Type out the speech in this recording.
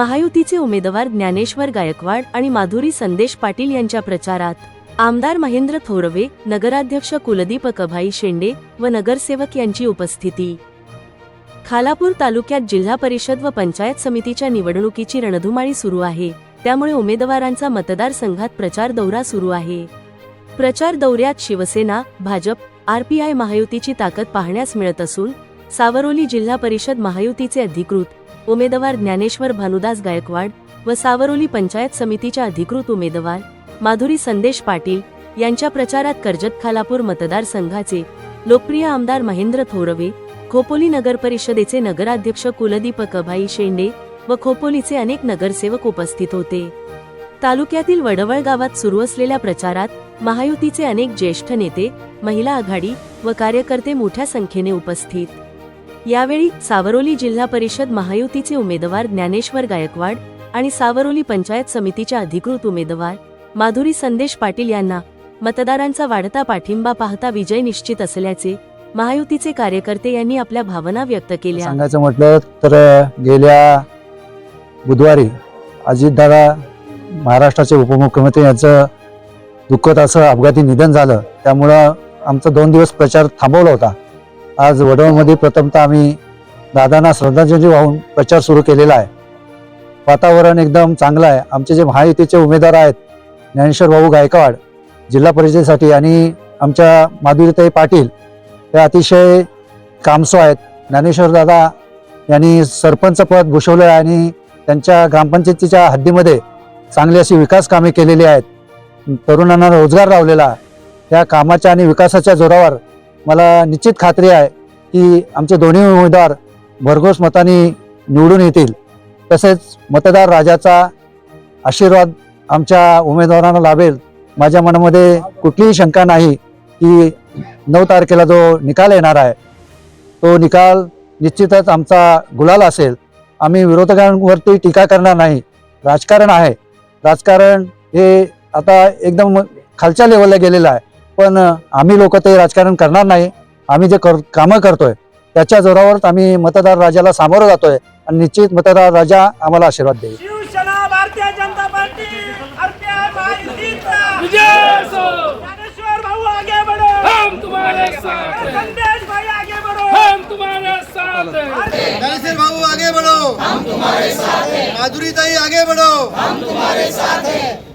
महायुतीचे उमेदवार ज्ञानेश्वर गायकवाड आणि माधुरी संदेश पाटील यांच्या प्रचारात. आमदार महेंद्र थोरवे नगराध्यक्ष कुलदीप कभाई शेंडे व नगरसेवक यांची उपस्थिती. खालापूर तालुक्यात जिल्हा परिषद व पंचायत समितीच्या निवडणुकीची रणधुमाळी सुरू आहे. त्यामुळे उमेदवारांचा मतदारसंघात प्रचार दौरा सुरू आहे. प्रचार दौऱ्यात शिवसेना भाजप आरपीआय महायुतीची ताकद पाहण्यास मिळत असून सावरोली जिल्हा परिषद महायुतीचे अधिकृत उमेदवार ज्ञानेश्वर भानुदास गायकवाड व सावरोली पंचायत समितीच्या अधिकृत उमेदवार माधुरी संदेश पाटील यांच्या प्रचारात कर्जत खालापूर मतदारसंघाचे लोकप्रिय आमदार महेंद्र थोरवे खोपोली नगर परिषदेचे नगराध्यक्ष कुलदीप कभाई शेंडे व खोपोलीचे अनेक नगरसेवक उपस्थित होते. तालुक्यातील वडवळ गावात सुरू असलेल्या प्रचारात महायुतीचे अनेक ज्येष्ठ नेते महिला आघाडी व कार्यकर्ते मोठ्या संख्येने उपस्थित. यावेळी सावरोली जिल्हा परिषद महायुतीचे उमेदवार ज्ञानेश्वर गायकवाड आणि सावरोली पंचायत समितीच्या अधिकृत उमेदवार माधुरी संदेश पाटील यांना मतदारांचा वाढता पाठिंबा पाहता विजय निश्चित असल्याचे महायुतीचे कार्यकर्ते यांनी आपल्या भावना व्यक्त केल्या. सांगायचं म्हटलं तर गेल्या बुधवारी अजितदादा महाराष्ट्राचे उपमुख्यमंत्री यांचं दुःखद असं अपघाती निधन झालं. त्यामुळं आमचा दोन दिवस प्रचार थांबवला होता. आज वडवळमध्ये प्रथमतः आम्ही दादांना श्रद्धांजली वाहून प्रचार सुरू केलेला आहे. वातावरण एकदम चांगलं आहे. आमचे जे महायुतीचे उमेदवार आहेत ज्ञानेश्वर भाऊ गायकवाड जिल्हा परिषदेसाठी आणि आमच्या माधुरीताई पाटील हे अतिशय कामसो आहेत. ज्ञानेश्वर दादा यांनी सरपंच पद भूषवलं आहे आणि त्यांच्या ग्रामपंचायतीच्या हद्दीमध्ये चांगली अशी विकास कामे केलेली आहेत. तरुणांना रोजगार लावलेला या कामाच्या आणि विकासाच्या जोरावर मला निश्चित खात्री आहे की आमचे दोन्ही उमेदवार भरघोस मताने निवडून येतील. तसेच मतदार राजाचा आशीर्वाद आमच्या उमेदवारांना लाभेल. माझ्या मनामध्ये कुठलीही शंका नाही की नऊ तारखेला जो निकाल येणार आहे तो निकाल निश्चितच आमचा गुलाल असेल. आम्ही विरोधकांवरती टीका करणार नाही. राजकारण आहे. राजकारण हे आता एकदम खालच्या लेवलला गेलेलं आहे. पण आम्ही लोक ते राजकारण करणार नाही. आम्ही जे कर कामं करतोय त्याच्या जोरावरच आम्ही मतदार राजाला सामोरं जातोय आणि निश्चित मतदार राजा आम्हाला आशीर्वाद देईल. भाऊ आगे बढ़ो. हम तुम्हारे साथ हैं। संदेश भाई आगे बढ़ो. हम तुम्हारे साथ हैं। ज्ञानेश्वर बाबू आगे बढ़ो. हम तुम्हारे साथ हैं। माधुरी ताई आगे बढ़ो. हम तुम्हारे साथ हैं।